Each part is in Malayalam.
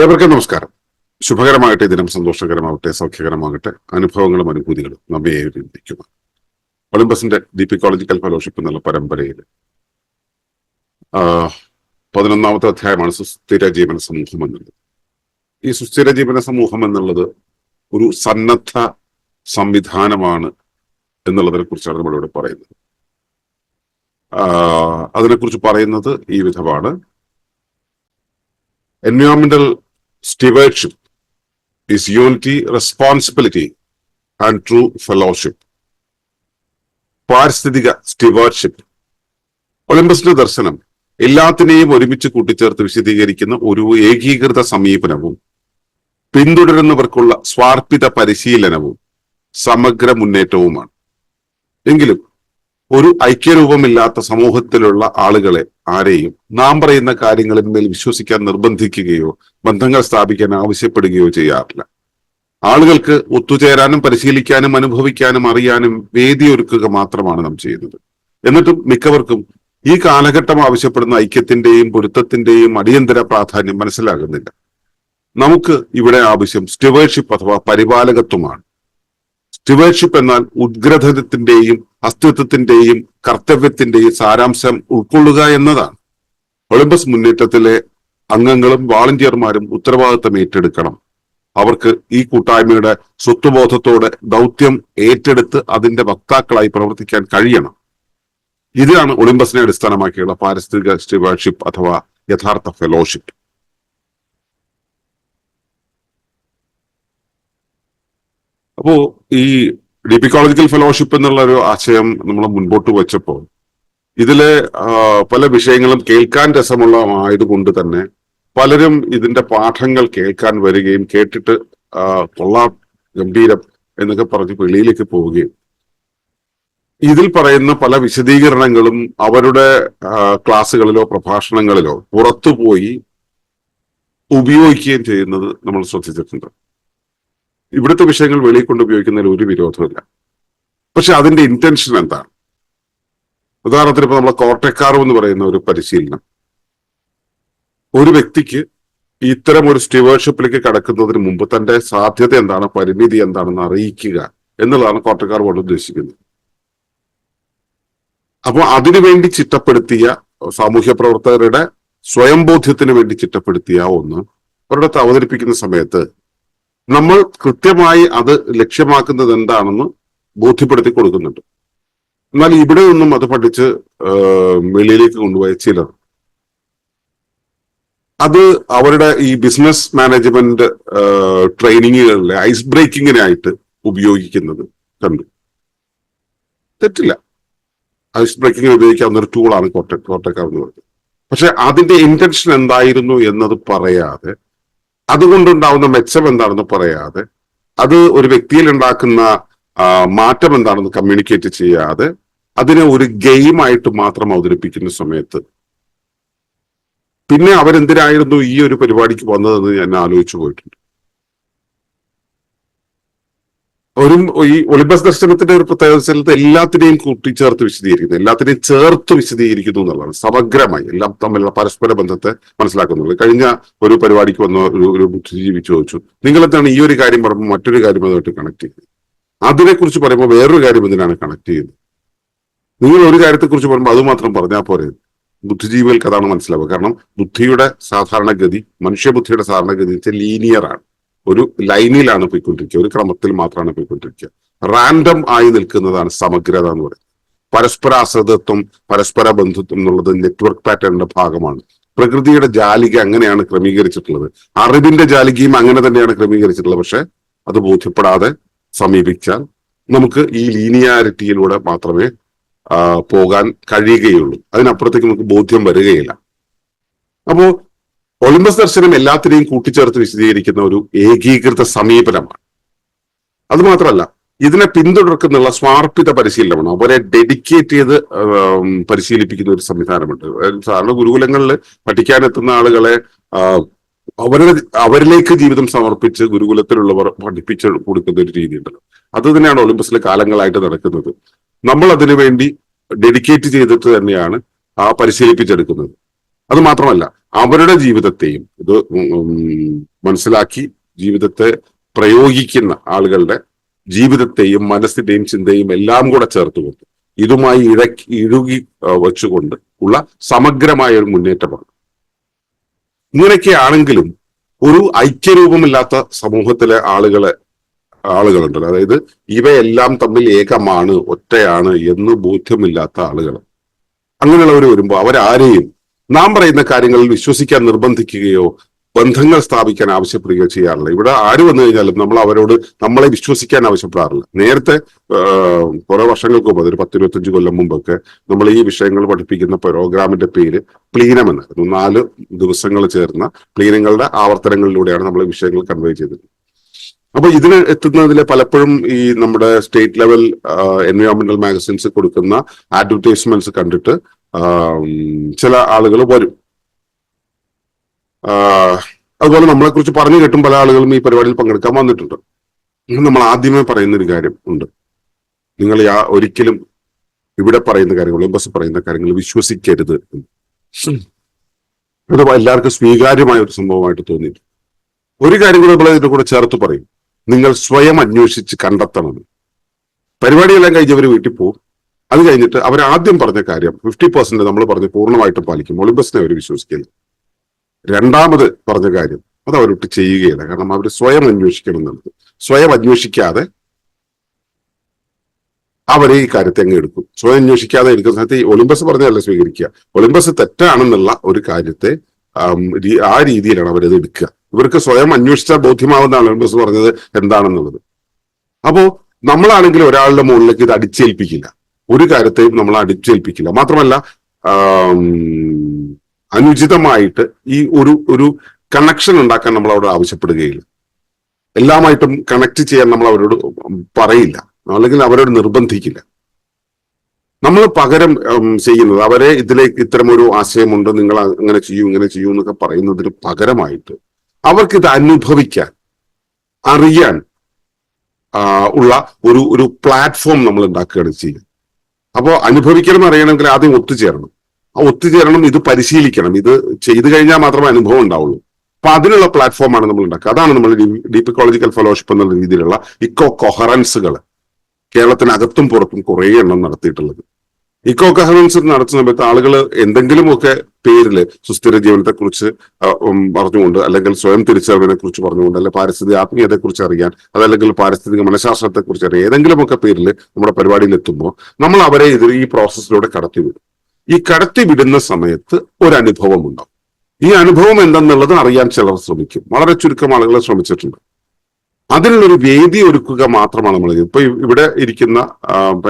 ഏവർക്കും നമസ്കാരം. ശുഭകരമാകട്ടെ ദിനം സന്തോഷകരമാകട്ടെ സൗഖ്യകരമാകട്ടെ അനുഭവങ്ങളും അനുഭൂതികളും നമ്മെ ഏവരിക്കുന്നു ഒളിമ്പസിന്റെ ദീപിക്കോളജിക്കൽ ഫെലോഷിപ്പ് എന്നുള്ള പരമ്പരയിൽ പതിനൊന്നാമത്തെ അധ്യായമാണ് സുസ്ഥിര ജീവന സമൂഹം എന്നുള്ളത്. ഈ സുസ്ഥിര ജീവന സമൂഹം എന്നുള്ളത് ഒരു സന്നദ്ധ സംവിധാനമാണ് എന്നുള്ളതിനെ കുറിച്ചാണ് നമ്മളിവിടെ പറയുന്നത്. അതിനെക്കുറിച്ച് പറയുന്നത് ഈ വിധമാണ്. Environmental stewardship is unity, responsibility, and true fellowship. പാരിസ്ഥിതിക സ്റ്റിവേർഷിപ്പ് ഒളിമ്പസിന്റെ ദർശനം എല്ലാത്തിനെയും ഒരുമിച്ച് കൂട്ടിച്ചേർത്ത് വിശദീകരിക്കുന്ന ഒരു ഏകീകൃത സമീപനവും പിന്തുടരുന്നവർക്കുള്ള സ്വാർപ്പിത പരിശീലനവും സമഗ്ര മുന്നേറ്റവുമാണ് എങ്കിലും ഒരു ഐക്യരൂപമില്ലാത്ത സമൂഹത്തിലുള്ള ആളുകളെ ആരെയും നാം പറയുന്ന കാര്യങ്ങളിന്മേൽ വിശ്വസിക്കാൻ നിർബന്ധിക്കുകയോ ബന്ധങ്ങൾ സ്ഥാപിക്കാൻ ആവശ്യപ്പെടുകയോ ചെയ്യാറില്ല. ആളുകൾക്ക് ഒത്തുചേരാനും പരിശീലിക്കാനും അനുഭവിക്കാനും അറിയാനും വേദിയൊരുക്കുക മാത്രമാണ് നാം ചെയ്യുന്നത്. എന്നിട്ടും മിക്കവർക്കും ഈ കാലഘട്ടം ആവശ്യപ്പെടുന്ന ഐക്യത്തിന്റെയും പൊരുത്തത്തിന്റെയും അടിയന്തര പ്രാധാന്യം മനസ്സിലാകുന്നില്ല. നമുക്ക് ഇവിടെ ആവശ്യം സ്റ്റുവേർഷിപ്പ് അഥവാ പരിപാലകത്വമാണ്. സ്റ്റുവേർഷിപ്പ് എന്നാൽ ഉദ്ഗ്രഥനത്തിന്റെയും അസ്തിത്വത്തിന്റെയും കർത്തവ്യത്തിന്റെയും സാരാംശം ഉൾക്കൊള്ളുക എന്നതാണ്. ഒളിമ്പസ് മുന്നേറ്റത്തിലെ അംഗങ്ങളും വാളണ്ടിയർമാരും ഉത്തരവാദിത്തം ഏറ്റെടുക്കണം. അവർക്ക് ഈ കൂട്ടായ്മയുടെ സ്വത്വബോധത്തോടെ ദൗത്യം ഏറ്റെടുത്ത് അതിന്റെ വക്താക്കളായി പ്രവർത്തിക്കാൻ കഴിയണം. ഇതാണ് ഒളിമ്പസിനെ അടിസ്ഥാനമാക്കിയുള്ള പാരിസ്ഥിതിക സ്റ്റുവേർഷിപ്പ് അഥവാ യഥാർത്ഥ ഫെലോഷിപ്പ് അപ്പോ ഈ ഡിപ്പിക്കോളജിക്കൽ ഫെലോഷിപ്പ് എന്നുള്ള ഒരു ആശയം നമ്മൾ മുൻപോട്ട് വെച്ചപ്പോൾ ഇതിലെ പല വിഷയങ്ങളും കേൾക്കാൻ രസമുള്ള ആയതുകൊണ്ട് തന്നെ പലരും ഇതിന്റെ പാഠങ്ങൾ കേൾക്കാൻ വരികയും കേട്ടിട്ട് കൊള്ളാം ഗംഭീരം എന്നൊക്കെ പറഞ്ഞ് വെളിയിലേക്ക് പോവുകയും. ഇതിൽ പറയുന്ന പല വിശദീകരണങ്ങളും അവരുടെ ക്ലാസ്സുകളിലോ പ്രഭാഷണങ്ങളിലോ പുറത്തുപോയി ഉപയോഗിക്കുകയും ചെയ്യുന്നത് നമ്മൾ ശ്രദ്ധിച്ചിട്ടുണ്ട്. ഇവിടുത്തെ വിഷയങ്ങൾ വെളിയിൽ കൊണ്ട് ഉപയോഗിക്കുന്നതിൽ ഒരു വിരോധമില്ല പക്ഷെ അതിന്റെ ഇന്റൻഷൻ എന്താണ്? ഉദാഹരണത്തിന് ഇപ്പൊ നമ്മളെ കോട്ടക്കാറും എന്ന് പറയുന്ന ഒരു പരിശീലനം. ഒരു വ്യക്തിക്ക് ഇത്തരം ഒരു സ്റ്റിവേർഷിപ്പിലേക്ക് കടക്കുന്നതിന് മുമ്പ് തന്റെ സാധ്യത എന്താണ് പരിമിതി എന്താണെന്ന് അറിയിക്കുക എന്നുള്ളതാണ് കോട്ടക്കാർ കൊണ്ട് ഉദ്ദേശിക്കുന്നത്. അപ്പോൾ അതിനുവേണ്ടി ചിട്ടപ്പെടുത്തിയ സാമൂഹ്യ പ്രവർത്തകരുടെ സ്വയംബോധ്യത്തിന് വേണ്ടി ചിട്ടപ്പെടുത്തിയ ഒന്ന് അവരുടെ അവതരിപ്പിക്കുന്ന സമയത്ത് നമ്മൾ കൃത്യമായി അത് ലക്ഷ്യമാക്കുന്നത് എന്താണെന്ന് ബോധ്യപ്പെടുത്തി കൊടുക്കുന്നുണ്ട്. എന്നാൽ ഇവിടെ നിന്നും അത് പഠിച്ച് വെളിയിലേക്ക് കൊണ്ടുപോയ ചിലർ. അത് അവരുടെ ഈ ബിസിനസ് മാനേജ്മെന്റ് ട്രെയിനിങ്ങുകളിലെ ഐസ് ബ്രേക്കിങ്ങിനായിട്ട് ഉപയോഗിക്കുന്നത് കണ്ടു. തെറ്റില്ല. ഐസ് ബ്രേക്കിങ്ങിന് ഉപയോഗിക്കാവുന്ന ഒരു ടൂളാണ് കോട്ട കോട്ടക്കാർ എന്ന് പറയുന്നത്. പക്ഷെ അതിന്റെ ഇന്റൻഷൻ എന്തായിരുന്നു എന്നത് പറയാതെ അതുകൊണ്ടുണ്ടാവുന്ന മെച്ചം എന്താണെന്ന് പറയാതെ അത് ഒരു വ്യക്തിയിൽ ഉണ്ടാക്കുന്ന മാറ്റം എന്താണെന്ന് കമ്മ്യൂണിക്കേറ്റ് ചെയ്യാതെ അതിനെ ഒരു ഗെയിമായിട്ട് മാത്രം അവതരിപ്പിക്കുന്ന സമയത്ത്. പിന്നെ അവരെന്തിനായിരുന്നു ഈ ഒരു പരിപാടിക്ക് വന്നതെന്ന് ഞാൻ ആലോചിച്ചു പോയിട്ടുണ്ട്. ഒരു ഈ ഒളിമ്പസ് ദർശനത്തിന്റെ ഒരു പ്രത്യേകത സ്ഥലത്ത് എല്ലാത്തിനെയും കൂട്ടിച്ചേർത്ത് വിശദീകരിക്കുന്നു. എല്ലാത്തിനെയും ചേർത്ത് വിശദീകരിക്കുന്നു എന്നുള്ളതാണ്. സമഗ്രമായി എല്ലാം തമ്മിലുള്ള പരസ്പര ബന്ധത്തെ മനസ്സിലാക്കുന്നുള്ളൂ. കഴിഞ്ഞ ഒരു പരിപാടിക്ക് വന്ന ഒരു ഒരു ബുദ്ധിജീവി ചോദിച്ചു നിങ്ങൾ എന്താണ് ഈ ഒരു കാര്യം പറയുമ്പോൾ മറ്റൊരു കാര്യം അതുമായിട്ട് കണക്ട് ചെയ്യുന്നത്? അതിനെക്കുറിച്ച് പറയുമ്പോൾ വേറൊരു കാര്യം എന്തിനാണ് കണക്ട് ചെയ്യുന്നത്? നിങ്ങൾ ഒരു കാര്യത്തെക്കുറിച്ച് പറയുമ്പോൾ അത് മാത്രം പറഞ്ഞാൽ പോരെ. ബുദ്ധിജീവികൾക്ക് അതാണ് മനസ്സിലാവുക. കാരണം ബുദ്ധിയുടെ സാധാരണഗതി മനുഷ്യബുദ്ധിയുടെ സാധാരണഗതി വെച്ചാൽ ലീനിയർ ആണ്. ഒരു ലൈനിലാണ് പോയിക്കൊണ്ടിരിക്കുക. ഒരു ക്രമത്തിൽ മാത്രമാണ് പോയിക്കൊണ്ടിരിക്കുക. റാൻഡം ആയി നിൽക്കുന്നതാണ് സമഗ്രത എന്ന് പറയുന്നത്. പരസ്പര ആശ്രിതത്വം പരസ്പര ബന്ധുത്വം എന്നുള്ളത് നെറ്റ്വർക്ക് പാറ്റേണിന്റെ ഭാഗമാണ്. പ്രകൃതിയുടെ ജാലിക അങ്ങനെയാണ് ക്രമീകരിച്ചിട്ടുള്ളത്. അറിവിന്റെ ജാലികയും അങ്ങനെ തന്നെയാണ് ക്രമീകരിച്ചിട്ടുള്ളത്. പക്ഷെ അത് ബോധ്യപ്പെടാതെ സമീപിച്ചാൽ നമുക്ക് ഈ ലീനിയാരിറ്റിയിലൂടെ മാത്രമേ പോകാൻ കഴിയുകയുള്ളൂ. അതിനപ്പുറത്തേക്ക് നമുക്ക് ബോധ്യം വരികയില്ല. അപ്പോ ഒളിമ്പസ് ദർശനം എല്ലാത്തിനെയും കൂട്ടിച്ചേർത്ത് വിശദീകരിക്കുന്ന ഒരു ഏകീകൃത സമീപനമാണ്. അതുമാത്രമല്ല ഇതിനെ പിന്തുടർക്കുന്നുള്ള സ്മാർപ്പിത പരിശീലനമാണ്. അവരെ ഡെഡിക്കേറ്റ് ചെയ്ത് പരിശീലിപ്പിക്കുന്ന ഒരു സംവിധാനമുണ്ട്. സാധാരണ ഗുരുകുലങ്ങളിൽ പഠിക്കാനെത്തുന്ന ആളുകളെ അവരുടെ അവരിലേക്ക് ജീവിതം സമർപ്പിച്ച് ഗുരുകുലത്തിലുള്ളവർ പഠിപ്പിച്ച് കൊടുക്കുന്ന ഒരു രീതി ഉണ്ടല്ലോ അത് തന്നെയാണ് ഒളിമ്പസിൽ കാലങ്ങളായിട്ട് നടക്കുന്നത്. നമ്മൾ അതിനുവേണ്ടി ഡെഡിക്കേറ്റ് ചെയ്തിട്ട് തന്നെയാണ് ആ പരിശീലിപ്പിച്ചെടുക്കുന്നത്. അത് മാത്രമല്ല അവരുടെ ജീവിതത്തെയും ഇത് മനസ്സിലാക്കി ജീവിതത്തെ പ്രയോഗിക്കുന്ന ആളുകളുടെ ജീവിതത്തെയും മനസ്സിന്റെയും ചിന്തയും എല്ലാം കൂടെ ചേർത്തുകൊണ്ട് ഇതുമായി ഇഴക്കി ഇഴുകി വെച്ചുകൊണ്ട് ഉള്ള സമഗ്രമായ ഒരു മുന്നേറ്റമാണ്. ഇങ്ങനെയൊക്കെ ആണെങ്കിലും ഒരു ഐക്യരൂപമില്ലാത്ത സമൂഹത്തിലെ ആളുകളെ ആളുകളുണ്ടല്ലോ അതായത് ഇവയെല്ലാം തമ്മിൽ ഏകമാണ് ഒറ്റയാണ് എന്ന് ബോധ്യമില്ലാത്ത ആളുകൾ അങ്ങനെയുള്ളവർ വരുമ്പോൾ അവരാരെയും നാം പറയുന്ന കാര്യങ്ങളിൽ വിശ്വസിക്കാൻ നിർബന്ധിക്കുകയോ ബന്ധങ്ങൾ സ്ഥാപിക്കാൻ ആവശ്യപ്പെടുകയോ ചെയ്യാറില്ല. ഇവിടെ ആര് വന്നു കഴിഞ്ഞാലും നമ്മൾ അവരോട് നമ്മളെ വിശ്വസിക്കാൻ ആവശ്യപ്പെടാറില്ല. നേരത്തെ കുറെ വർഷങ്ങൾക്ക് മുമ്പ് ഒരു പത്തിരുപത്തഞ്ച് കൊല്ലം മുമ്പൊക്കെ നമ്മൾ ഈ വിഷയങ്ങൾ പഠിപ്പിക്കുന്ന പ്രോഗ്രാമിന്റെ പേര് പ്ലീനം എന്നായിരുന്നു. നാല് ദിവസങ്ങൾ ചേർന്ന പ്ലീനങ്ങളുടെ ആവർത്തനങ്ങളിലൂടെയാണ് നമ്മൾ വിഷയങ്ങൾ കൺവേ ചെയ്തത് അപ്പൊ ഇതിന് എത്തുന്നതിൽ പലപ്പോഴും ഈ നമ്മുടെ സ്റ്റേറ്റ് ലെവൽ എൻവയോൺമെന്റൽ മാഗസിൻസ് കൊടുക്കുന്ന അഡ്വർടൈസ്മെന്റ്സ് കണ്ടിട്ട് ചില ആളുകൾ വരും. അതുപോലെ നമ്മളെ കുറിച്ച് പറഞ്ഞു കേട്ടും പല ആളുകളും ഈ പരിപാടിയിൽ പങ്കെടുക്കാൻ വന്നിട്ടുണ്ട്. നമ്മൾ ആദ്യമേ പറയുന്ന ഒരു കാര്യം ഉണ്ട്. നിങ്ങൾ യാ- ഒരിക്കലും ഇവിടെ പറയുന്ന കാര്യങ്ങൾ ബസ് പറയുന്ന കാര്യങ്ങൾ വിശ്വസിക്കരുത്. അത് എല്ലാവർക്കും സ്വീകാര്യമായ ഒരു സംഭവമായിട്ട് തോന്നിയിട്ട് ഒരു കാര്യം കൂടെ നമ്മൾ ഇതിന്റെ കൂടെ ചേർത്ത് പറയും. നിങ്ങൾ സ്വയം അന്വേഷിച്ച് കണ്ടെത്തണം. പരിപാടിയെല്ലാം കഴിഞ്ഞവർ വീട്ടിൽ പോകും അത് കഴിഞ്ഞിട്ട് അവർ ആദ്യം പറഞ്ഞ കാര്യം ഫിഫ്റ്റി പെർസെന്റ് നമ്മൾ പറഞ്ഞ് പൂർണമായിട്ടും പാലിക്കും. ഒളിമ്പസിനെ അവർ വിശ്വസിക്കില്ല. രണ്ടാമത് പറഞ്ഞ കാര്യം അത് അവരൊട്ട് ചെയ്യുകയില്ല. കാരണം അവർ സ്വയം അന്വേഷിക്കണം എന്നുള്ളത്. സ്വയം അന്വേഷിക്കാതെ അവരെ ഈ കാര്യത്തെ അങ്ങ് എടുക്കും. സ്വയം അന്വേഷിക്കാതെ എടുക്കുന്ന സമയത്ത് ഈ ഒളിമ്പസ് പറഞ്ഞതല്ല സ്വീകരിക്കുക. ഒളിമ്പസ് തെറ്റാണെന്നുള്ള ഒരു കാര്യത്തെ ആ രീതിയിലാണ് അവരത് എടുക്കുക. ഇവർക്ക് സ്വയം അന്വേഷിച്ചാൽ ബോധ്യമാവുന്നതാണ് ഒളിമ്പസ് പറഞ്ഞത് എന്താണെന്നുള്ളത്. അപ്പോ നമ്മളാണെങ്കിൽ ഒരാളുടെ മുകളിലേക്ക് ഇത് അടിച്ചേൽപ്പിക്കില്ല. ഒരു കാര്യത്തെയും നമ്മൾ അടിച്ചേൽപ്പിക്കില്ല. മാത്രമല്ല അനുചിതമായിട്ട് ഈ ഒരു ഒരു കണക്ഷൻ ഉണ്ടാക്കാൻ നമ്മൾ അവിടെ ആവശ്യപ്പെടുകയില്ല. എല്ലാമായിട്ടും കണക്ട് ചെയ്യാൻ നമ്മൾ അവരോട് പറയില്ല. അല്ലെങ്കിൽ അവരോട് നിർബന്ധിക്കില്ല. നമ്മൾ പകരം ചെയ്യുന്നത് അവരെ ഇതിലേക്ക് ഇത്തരമൊരു ആശയമുണ്ട് നിങ്ങൾ അങ്ങനെ ചെയ്യൂ ഇങ്ങനെ ചെയ്യൂ എന്നൊക്കെ പറയുന്നതിന് പകരമായിട്ട് അവർക്ക് ഇത് അനുഭവിക്കാൻ അറിയാൻ ഉള്ള ഒരു ഒരു പ്ലാറ്റ്ഫോം നമ്മൾ ഉണ്ടാക്കുകയാണ് ചെയ്യുക അപ്പോൾ അനുഭവിക്കണം അറിയണമെങ്കിൽ ആദ്യം ഒത്തുചേരണം. ആ ഒത്തുചേരണം ഇത് പരിശീലിക്കണം. ഇത് ചെയ്തു കഴിഞ്ഞാൽ മാത്രമേ അനുഭവം ഉണ്ടാവുള്ളൂ. അപ്പൊ അതിനുള്ള പ്ലാറ്റ്ഫോമാണ് നമ്മൾ ഉണ്ടാക്കുക. അതാണ് നമ്മൾ ഡീപ് ഇക്കോളജിക്കൽ ഫെലോഷിപ്പ് എന്നുള്ള രീതിയിലുള്ള ഇക്കോ കൊഹറൻസുകൾ കേരളത്തിനകത്തും പുറത്തും കുറേ എണ്ണം നടത്തിയിട്ടുള്ളത്. ഇക്കോ കോക്കഹറൻസ് നടത്തുന്ന സമയത്ത് ആളുകൾ എന്തെങ്കിലുമൊക്കെ പേരിൽ സുസ്ഥിര ജീവനത്തെ കുറിച്ച് പറഞ്ഞുകൊണ്ട് അല്ലെങ്കിൽ സ്വയം തിരിച്ചറിവിനെ കുറിച്ച് പറഞ്ഞുകൊണ്ട് അല്ലെങ്കിൽ പാരിസ്ഥിതിക ആത്മീയതയെ കുറിച്ച് അറിയാൻ അതല്ലെങ്കിൽ പാരിസ്ഥിതിക മനഃശാസ്ത്രത്തെ കുറിച്ച് അറിയാൻ ഏതെങ്കിലുമൊക്കെ പേരിൽ നമ്മുടെ പരിപാടിയിൽ എത്തുമ്പോൾ നമ്മൾ അവരെ ഇത് ഈ പ്രോസസ്സിലൂടെ കടത്തിവിടും. ഈ കടത്തിവിടുന്ന സമയത്ത് ഒരു അനുഭവം ഉണ്ടാവും. ഈ അനുഭവം എന്തെന്നുള്ളത് അറിയാൻ ചിലർ ശ്രമിക്കും. വളരെ ചുരുക്കം ആളുകൾ ശ്രമിച്ചിട്ടുണ്ട്. അതിനുള്ളൊരു വേദി ഒരുക്കുക മാത്രമാണ് നമ്മൾ. ഇപ്പൊ ഇവിടെ ഇരിക്കുന്ന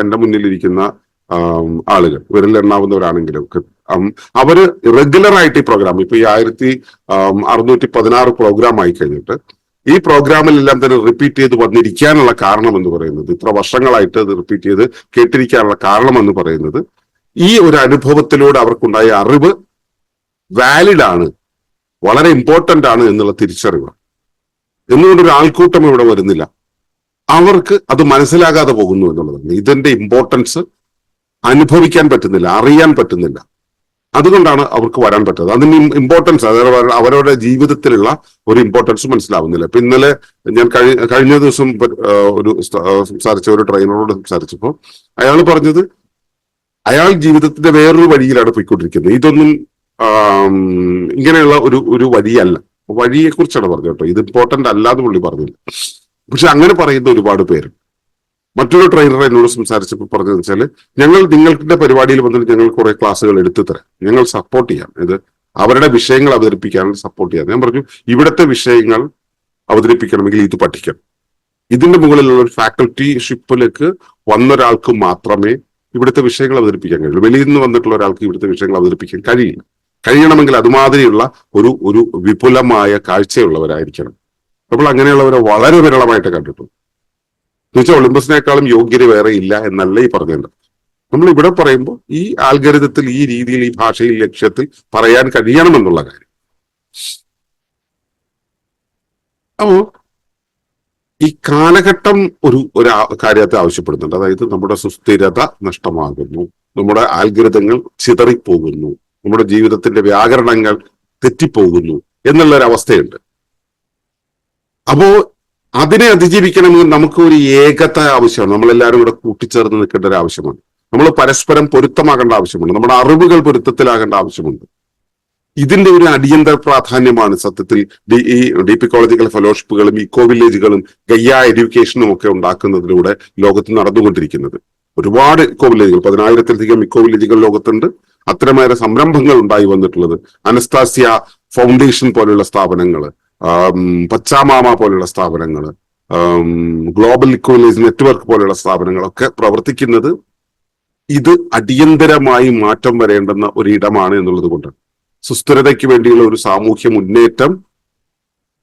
എന്റെ മുന്നിൽ ഇരിക്കുന്ന ആളുകൾ. ഉം, അവർ റെഗുലർ ആയിട്ട് ഈ പ്രോഗ്രാം ഇപ്പൊ ഈ ആയിരത്തി അറുന്നൂറ്റി പതിനാറ് പ്രോഗ്രാം ആയി കഴിഞ്ഞിട്ട് ഈ പ്രോഗ്രാമിലെല്ലാം തന്നെ റിപ്പീറ്റ് ചെയ്ത് വന്നിരിക്കാനുള്ള കാരണം എന്ന് പറയുന്നത് ഇത്ര വർഷങ്ങളായിട്ട് അത് റിപ്പീറ്റ് ചെയ്ത് കേട്ടിരിക്കാനുള്ള കാരണം എന്ന് പറയുന്നത് ഈ ഒരു അനുഭവത്തിലൂടെ അവർക്കുണ്ടായ അറിവ് വാലിഡ് ആണ് വളരെ ഇമ്പോർട്ടന്റ് ആണ് എന്നുള്ള തിരിച്ചറിവ് എന്നുകൊണ്ട് ഒരു ആൾക്കൂട്ടം ഇവിടെ വരുന്നില്ല? അവർക്ക് അത് മനസ്സിലാകാതെ പോകുന്നു എന്നുള്ളതാണ്. ഇതിന്റെ ഇമ്പോർട്ടൻസ് അനുഭവിക്കാൻ പറ്റുന്നില്ല അറിയാൻ പറ്റുന്നില്ല. അതുകൊണ്ടാണ് അവർക്ക് വരാൻ പറ്റുന്നത് അതിന് ഇമ്പോർട്ടൻസ് അതായത് അവരുടെ ജീവിതത്തിലുള്ള ഒരു ഇമ്പോർട്ടൻസ് മനസ്സിലാവുന്നില്ല. ഇപ്പൊ ഇന്നലെ ഞാൻ കഴി- കഴിഞ്ഞ ദിവസം ഒരു സംസാരിച്ച ഒരു ട്രെയിനറോട് സംസാരിച്ചപ്പോൾ അയാൾ പറഞ്ഞത് അയാൾ ജീവിതത്തിന്റെ വേറൊരു വഴിയിലാണ് പോയിക്കൊണ്ടിരിക്കുന്നത്. ഇതൊന്നും ഇങ്ങനെയുള്ള ഒരു ഒരു വഴിയല്ല. വഴിയെ കുറിച്ചാണ് പറഞ്ഞത് കേട്ടോ. ഇത് ഇമ്പോർട്ടന്റ് അല്ലാന്ന് പുള്ളി പറഞ്ഞില്ല. പക്ഷെ അങ്ങനെ പറയുന്ന ഒരുപാട് പേര് മറ്റൊരു ട്രെയിനർ എന്നോട് സംസാരിച്ചപ്പോൾ പറഞ്ഞതെന്ന് വെച്ചാൽ ഞങ്ങൾ നിങ്ങളുടെ പരിപാടിയിൽ വന്നിട്ട് ഞങ്ങൾ കുറെ ക്ലാസ്സുകൾ എടുത്തു തരാം. ഞങ്ങൾ സപ്പോർട്ട് ചെയ്യാം. ഇത് അവരുടെ വിഷയങ്ങൾ അവതരിപ്പിക്കാൻ സപ്പോർട്ട് ചെയ്യാം. ഞാൻ പറഞ്ഞു ഇവിടുത്തെ വിഷയങ്ങൾ അവതരിപ്പിക്കണമെങ്കിൽ ഇത് പഠിക്കണം. ഇതിന്റെ മുകളിലുള്ള ഒരു ഫാക്കൽറ്റിഷിപ്പിലേക്ക് വന്നൊരാൾക്ക് മാത്രമേ ഇവിടുത്തെ വിഷയങ്ങൾ അവതരിപ്പിക്കാൻ കഴിയുള്ളൂ വെളിയിൽ നിന്ന് വന്നിട്ടുള്ള ഒരാൾക്ക് ഇവിടുത്തെ വിഷയങ്ങൾ അവതരിപ്പിക്കാൻ കഴിയില്ല. കഴിയണമെങ്കിൽ അതുമാതിരിയുള്ള ഒരു ഒരു വിപുലമായ കാഴ്ചയുള്ളവരായിരിക്കണം. അപ്പോൾ അങ്ങനെയുള്ളവരെ വളരെ വിരളമായിട്ട് കണ്ടിട്ടുള്ളൂ എന്നുവെച്ചാൽ ഒളിമ്പസിനേക്കാളും യോഗ്യത വേറെ ഇല്ല എന്നല്ല ഈ പറഞ്ഞത്. നമ്മൾ ഇവിടെ പറയുമ്പോൾ ഈ ആൽഗരിതത്തിൽ ഈ രീതിയിൽ ഈ ഭാഷയിൽ ലക്ഷ്യത്തിൽ പറയാൻ കഴിയണമെന്നുള്ള കാര്യം. അപ്പോ ഈ കാലഘട്ടം ഒരു ഒരു കാര്യത്തെ ആവശ്യപ്പെടുന്നുണ്ട്. അതായത് നമ്മുടെ സുസ്ഥിരത നഷ്ടമാകുന്നു. നമ്മുടെ ആൽഗരിതങ്ങൾ ചിതറിപ്പോകുന്നു. നമ്മുടെ ജീവിതത്തിന്റെ വ്യാകരണങ്ങൾ തെറ്റിപ്പോകുന്നു. എന്നുള്ള ഒരു അവസ്ഥയുണ്ട് അപ്പോ അതിനെ അതിജീവിക്കണമെങ്കിൽ നമുക്ക് ഒരു ഏകത ആവശ്യമാണ്. നമ്മളെല്ലാവരും കൂടെ കൂട്ടിച്ചേർന്ന് നിൽക്കേണ്ട ഒരു ആവശ്യമാണ്. നമ്മൾ പരസ്പരം പൊരുത്തമാകേണ്ട ആവശ്യമുണ്ട്. നമ്മുടെ അറിവുകൾ പൊരുത്തത്തിലാകേണ്ട ആവശ്യമുണ്ട്. ഇതിന്റെ ഒരു അടിയന്തര പ്രാധാന്യമാണ് സത്യത്തിൽ ഡി ഈ ഡി പി കോളേജുകൾ ഫെലോഷിപ്പുകളും ഇക്കോ വില്ലേജുകളും ഗയ്യ എഡ്യൂക്കേഷനും ഒക്കെ ഉണ്ടാക്കുന്നതിലൂടെ ലോകത്ത് നടന്നുകൊണ്ടിരിക്കുന്നത്. ഒരുപാട് ഇക്കോ വില്ലേജുകൾ പതിനായിരത്തിലധികം ഇക്കോ വില്ലേജുകൾ ലോകത്തുണ്ട്. അത്രമേറെ സംരംഭങ്ങൾ ഉണ്ടായി വന്നിട്ടുള്ളത് അനസ്താസിയ ഫൗണ്ടേഷൻ പോലെയുള്ള സ്ഥാപനങ്ങൾ പച്ചാമാമ പോലെയുള്ള സ്ഥാപനങ്ങൾ ഗ്ലോബൽ ഇക്കോ നെറ്റ്വർക്ക് പോലെയുള്ള സ്ഥാപനങ്ങളൊക്കെ പ്രവർത്തിക്കുന്നത് ഇത് അടിയന്തരമായി മാറ്റം വരേണ്ടുന്ന ഒരു ഇടമാണ് എന്നുള്ളത് കൊണ്ടാണ് സുസ്ഥിരതയ്ക്ക് വേണ്ടിയുള്ള ഒരു സാമൂഹ്യ മുന്നേറ്റം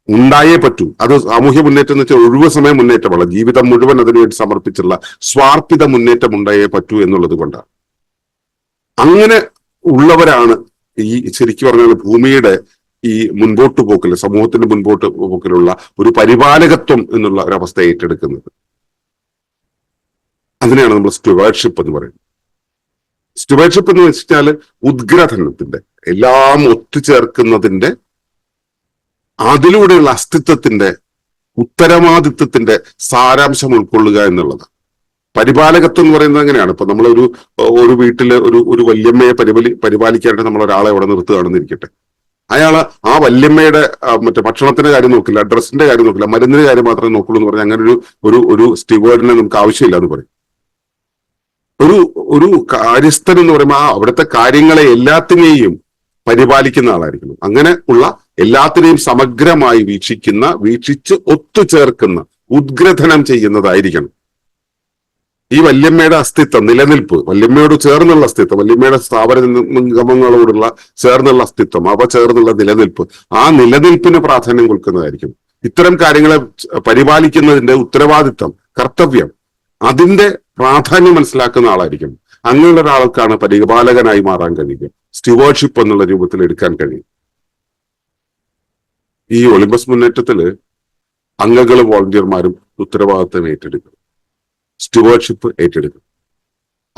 ഉണ്ടായേ പറ്റൂ. അത് സാമൂഹ്യ മുന്നേറ്റം എന്ന് വെച്ചാൽ ഒഴിവ് സമയം മുന്നേറ്റമല്ല. ജീവിതം മുഴുവൻ അതിനുവേണ്ടി സമർപ്പിച്ചുള്ള സ്വാർപ്പിത മുന്നേറ്റം ഉണ്ടായേ പറ്റൂ എന്നുള്ളത് കൊണ്ടാണ് അങ്ങനെ ഉള്ളവരാണ് ഈ ശരിക്കും പറഞ്ഞാൽ ഭൂമിയുടെ ഈ മുൻപോട്ട് പോക്കിൽ സമൂഹത്തിന്റെ മുൻപോട്ട് പോക്കിലുള്ള ഒരു പരിപാലകത്വം എന്നുള്ള ഒരവസ്ഥ ഏറ്റെടുക്കുന്നത്. അതിനെയാണ് നമ്മൾ സ്റ്റുവേർഷിപ്പ് എന്ന് പറയുന്നത്. സ്റ്റുവേർഷിപ്പ് എന്ന് വെച്ചാൽ ഉദ്ഗ്രഥനത്തിന്റെ എല്ലാം ഒത്തുചേർക്കുന്നതിന്റെ അതിലൂടെയുള്ള അസ്തിത്വത്തിന്റെ ഉത്തരവാദിത്വത്തിന്റെ സാരാംശം ഉൾക്കൊള്ളുക എന്നുള്ളത്. പരിപാലകത്വം എന്ന് പറയുന്നത് എങ്ങനെയാണ്? ഇപ്പൊ നമ്മളൊരു ഒരു വീട്ടിൽ ഒരു ഒരു വല്യമ്മയെ പരിപാലി പരിപാലിക്കാനായിട്ട് നമ്മൾ ഒരാളെ അവിടെ നിർത്തുകയാണെന്ന് അയാൾ ആ വല്യമ്മയുടെ മറ്റേ ഭക്ഷണത്തിന്റെ കാര്യം നോക്കില്ല ഡ്രസ്സിന്റെ കാര്യം നോക്കില്ല മരുന്നിന്റെ കാര്യം മാത്രമേ നോക്കുള്ളൂ എന്ന് പറഞ്ഞാൽ അങ്ങനെ ഒരു ഒരു ഒരു സ്റ്റിവേർഡിനെ നമുക്ക് ആവശ്യമില്ല എന്ന് പറയും. ഒരു ഒരു കാര്യസ്ഥൻ എന്ന് പറയുമ്പോൾ ആ അവിടുത്തെ കാര്യങ്ങളെ എല്ലാത്തിനെയും പരിപാലിക്കുന്ന ആളായിരിക്കണം. അങ്ങനെ ഉള്ള എല്ലാത്തിനെയും സമഗ്രമായി വീക്ഷിക്കുന്ന വീക്ഷിച്ച് ഒത്തുചേർക്കുന്ന ഉദ്ഗ്രഥനം ചെയ്യുന്നതായിരിക്കണം. ഈ വല്യമ്മയുടെ അസ്തിത്വം നിലനിൽപ്പ് വല്യമ്മയോട് ചേർന്നുള്ള അസ്തിത്വം വല്യമ്മയുടെ സ്ഥാപന നിഗമങ്ങളോടുള്ള ചേർന്നുള്ള അസ്തിത്വം അവ ചേർന്നുള്ള നിലനിൽപ്പ് ആ നിലനിൽപ്പിന് പ്രാധാന്യം കൊടുക്കുന്നതായിരിക്കും. ഇത്തരം കാര്യങ്ങളെ പരിപാലിക്കുന്നതിന്റെ ഉത്തരവാദിത്തം കർത്തവ്യം അതിന്റെ പ്രാധാന്യം മനസ്സിലാക്കുന്ന ആളായിരിക്കും. അങ്ങനെയുള്ള ഒരാൾക്കാണ് പരിപാലകനായി മാറാൻ കഴിയുക സ്റ്റുവേർഷിപ്പ് എന്നുള്ള രൂപത്തിൽ എടുക്കാൻ കഴിയും. ഈ ഒളിമ്പസ് മുന്നേറ്റത്തിൽ അംഗങ്ങളും വോളണ്ടിയർമാരും ഉത്തരവാദിത്തം ഏറ്റെടുക്കും. സ്റ്റുവേർഷിപ്പ് ഏറ്റെടുക്കും.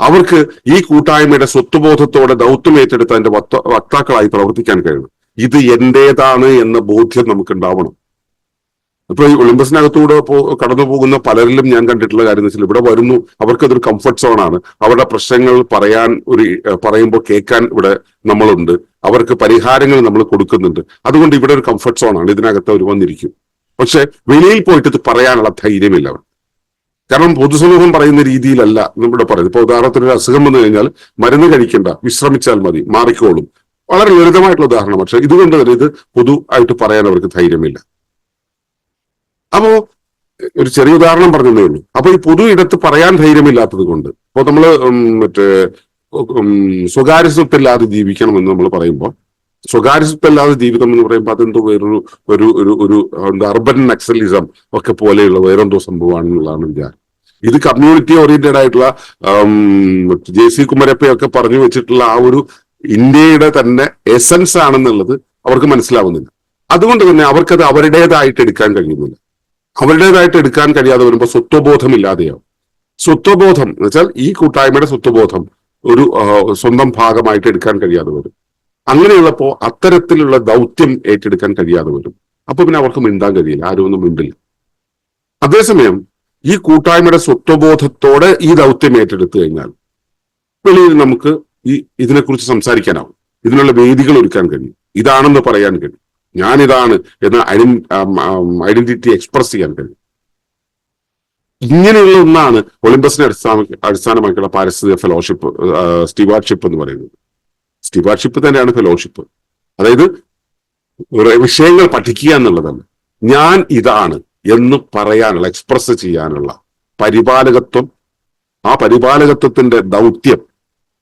അവർക്ക് ഈ കൂട്ടായ്മയുടെ സ്വത്വബോധത്തോടെ ദൗത്യം ഏറ്റെടുത്ത് വക്ത- വക്താക്കളായി പ്രവർത്തിക്കാൻ കഴിയണം ഇത് എന്റേതാണ് എന്ന ബോധ്യം നമുക്ക് ഉണ്ടാവണം ഇപ്പൊ ഈ ഒളിമ്പസിനകത്തൂടെ കടന്നു പോകുന്ന പലരിലും ഞാൻ കണ്ടിട്ടുള്ള കാര്യം വെച്ചാൽ ഇവിടെ വരുന്നു അവർക്ക് അവർക്കതൊരു കംഫർട്ട് സോണാണ് അവരുടെ പ്രശ്നങ്ങൾ പറയാൻ ഒരു പറയുമ്പോൾ കേൾക്കാൻ ഇവിടെ നമ്മളുണ്ട്. അവർക്ക് പരിഹാരങ്ങൾ നമ്മൾ കൊടുക്കുന്നുണ്ട്. അതുകൊണ്ട് ഇവിടെ ഒരു കംഫർട്ട് സോണാണ് ഇതിനകത്ത് അവർ വന്നിരിക്കും. പക്ഷെ വെളിയിൽ പോയിട്ട് ഇത് പറയാനുള്ള ധൈര്യമില്ല അവർ കാരണം പൊതുസമൂഹം പറയുന്ന രീതിയിലല്ല ഇവിടെ പറയുന്നത്. ഇപ്പൊ ഉദാഹരണത്തിന് ഒരു അസുഖം വന്നു കഴിഞ്ഞാൽ മരുന്ന് കഴിക്കണ്ട വിശ്രമിച്ചാൽ മതി മാറിക്കോളും. വളരെ ലളിതമായിട്ടുള്ള ഉദാഹരണം. പക്ഷെ ഇതുകൊണ്ട് തന്നെ ഇത് പൊതു ആയിട്ട് പറയാൻ അവർക്ക് ധൈര്യമില്ല. അപ്പോ ഒരു ചെറിയ ഉദാഹരണം പറഞ്ഞതേ ഉള്ളൂ. അപ്പൊ ഈ പൊതു ഇടത്ത് പറയാൻ ധൈര്യമില്ലാത്തത് കൊണ്ട് ഇപ്പൊ നമ്മൾ മറ്റേ സ്വകാര്യ സ്വത്തില്ലാതെ ജീവിക്കണം എന്ന് നമ്മൾ പറയുമ്പോൾ സ്വകാര്യ സ്വത്തല്ലാതെ ജീവിതം എന്ന് പറയുമ്പോൾ അതെന്തോ വേറൊരു ഒരു ഒരു ഒരു അർബൻ നക്സലിസം ഒക്കെ പോലെയുള്ള വേറെന്തോ സംഭവമാണെന്നുള്ളതാണ് വിചാരം. ഇത് കമ്മ്യൂണിറ്റി ഓറിയന്റഡ് ആയിട്ടുള്ള ജെ സി കുമരപ്പയൊക്കെ പറഞ്ഞു വെച്ചിട്ടുള്ള ആ ഒരു ഇന്ത്യയുടെ തന്നെ എസൻസ് ആണെന്നുള്ളത് അവർക്ക് മനസ്സിലാവുന്നില്ല. അതുകൊണ്ട് തന്നെ അവർക്കത് അവരുടേതായിട്ട് എടുക്കാൻ കഴിയുന്നില്ല. അവരുടേതായിട്ട് എടുക്കാൻ കഴിയാതെ വരുമ്പോൾ സ്വത്വബോധം ഇല്ലാതെയാവും സ്വത്വബോധം എന്ന് വെച്ചാൽ ഈ കൂട്ടായ്മയുടെ സ്വത്വബോധം ഒരു സ്വന്തം ഭാഗമായിട്ട് എടുക്കാൻ കഴിയാതെ വരും. അങ്ങനെയുള്ളപ്പോ അത്തരത്തിലുള്ള ദൗത്യം ഏറ്റെടുക്കാൻ കഴിയാതെ വരും. അപ്പൊ പിന്നെ അവർക്ക് മിണ്ടാൻ കഴിയില്ല. ആരും ഒന്നും മിണ്ടില്ല. അതേസമയം ഈ കൂട്ടായ്മയുടെ സ്വത്വബോധത്തോടെ ഈ ദൗത്യം ഏറ്റെടുത്തു കഴിഞ്ഞാൽ വെളിയിൽ നമുക്ക് ഈ ഇതിനെക്കുറിച്ച് സംസാരിക്കാനാവും. ഇതിനുള്ള വേദികൾ ഒരുക്കാൻ കഴിയും. ഇതാണെന്ന് പറയാൻ കഴിയും. ഞാനിതാണ് എന്ന ഐഡന്റിറ്റി എക്സ്പ്രസ് ചെയ്യാൻ കഴിയും. ഇങ്ങനെയുള്ള ഒന്നാണ് ഒളിമ്പസിനെ അടിസ്ഥാന അടിസ്ഥാനമാക്കിയുള്ള പാരിസ്ഥിതിക ഫെലോഷിപ്പ് സ്റ്റിവാർഷിപ്പ് എന്ന് പറയുന്നത്. സ്റ്റിവാർഷിപ്പ് തന്നെയാണ് ഫെലോഷിപ്പ്. അതായത് വിഷയങ്ങൾ പഠിക്കുക എന്നുള്ളതാണ് ഞാൻ ഇതാണ് എന്ന് പറയാനുള്ള എക്സ്പ്രസ് ചെയ്യാനുള്ള പരിപാലകത്വം ആ പരിപാലകത്വത്തിന്റെ ദൗത്യം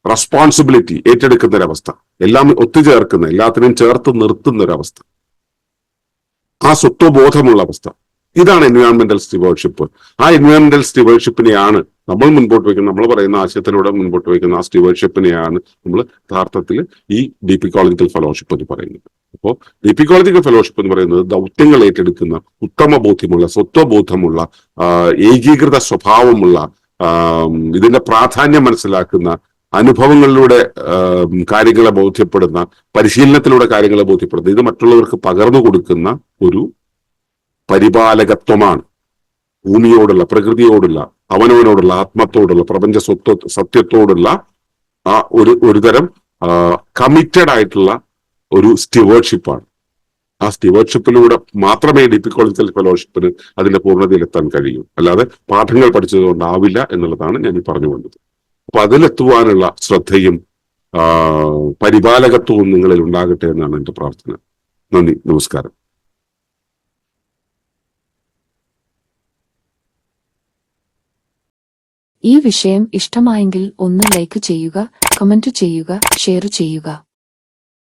റെസ്പോൺസിബിലിറ്റി ഏറ്റെടുക്കുന്ന ഒരവസ്ഥ എല്ലാം ഒത്തുചേർക്കുന്ന എല്ലാത്തിനെയും ചേർത്ത് നിർത്തുന്ന ഒരവസ്ഥ ആ സ്വത്വബോധമുള്ള അവസ്ഥ ഇതാണ് എൻവയോൺമെന്റൽ സ്റ്റിവേർഷിപ്പ് ആ എൻവയോൺമെന്റൽ സ്റ്റിവേർഷിപ്പിനെയാണ് നമ്മൾ മുൻപോട്ട് വയ്ക്കുന്ന നമ്മൾ പറയുന്ന ആശയത്തിലൂടെ മുൻപോട്ട് വയ്ക്കുന്ന ആ സ്റ്റിവേർഷിപ്പിനെയാണ് നമ്മൾ യഥാർത്ഥത്തിൽ ഈ ഡി പി കോളേജിക്കൽ ഫെലോഷിപ്പ് എന്ന് പറയുന്നത്. അപ്പോൾ എപ്പിക്കോളജിക്കൽ ഫെലോഷിപ്പ് എന്ന് പറയുന്നത് ദൗത്യങ്ങൾ ഏറ്റെടുക്കുന്ന ഉത്തമ ബോധ്യമുള്ള സ്വത്വബോധമുള്ള ഏകീകൃത സ്വഭാവമുള്ള ഇതിന്റെ പ്രാധാന്യം മനസ്സിലാക്കുന്ന അനുഭവങ്ങളിലൂടെ കാര്യങ്ങളെ ബോധ്യപ്പെടുന്ന പരിശീലനത്തിലൂടെ കാര്യങ്ങളെ ബോധ്യപ്പെടുന്ന ഇത് മറ്റുള്ളവർക്ക് പകർന്നു കൊടുക്കുന്ന ഒരു പരിപാലകത്വമാണ്. ഭൂമിയോടുള്ള പ്രകൃതിയോടുള്ള അവനവനോടുള്ള ആത്മത്തോടുള്ള പ്രപഞ്ച സ്വത്വ സത്യത്തോടുള്ള ആ ഒരു ഒരുതരം കമ്മിറ്റഡ് ആയിട്ടുള്ള ഒരു സ്റ്റിവേർഷിപ്പാണ് ആ സ്റ്റിവേർഷിപ്പിലൂടെ മാത്രമേ ഡി പി കോളേജിൽ ഫെലോഷിപ്പിന് അതിന്റെ പൂർണതയിലെത്താൻ കഴിയൂ. അല്ലാതെ പാഠങ്ങൾ പഠിച്ചതുകൊണ്ടാവില്ല എന്നുള്ളതാണ് ഞാൻ ഈ പറഞ്ഞു കൊണ്ടത്. അപ്പൊ അതിലെത്തുവാനുള്ള ശ്രദ്ധയും പരിപാലകത്വവും നിങ്ങളിൽ ഉണ്ടാകട്ടെ എന്നാണ് എന്റെ പ്രാർത്ഥന. നന്ദി നമസ്കാരം. ഈ വിഷയം ഇഷ്ടമായെങ്കിൽ ഒന്ന് ലൈക്ക് ചെയ്യുക കമന്റ് ചെയ്യുക ഷെയർ ചെയ്യുക.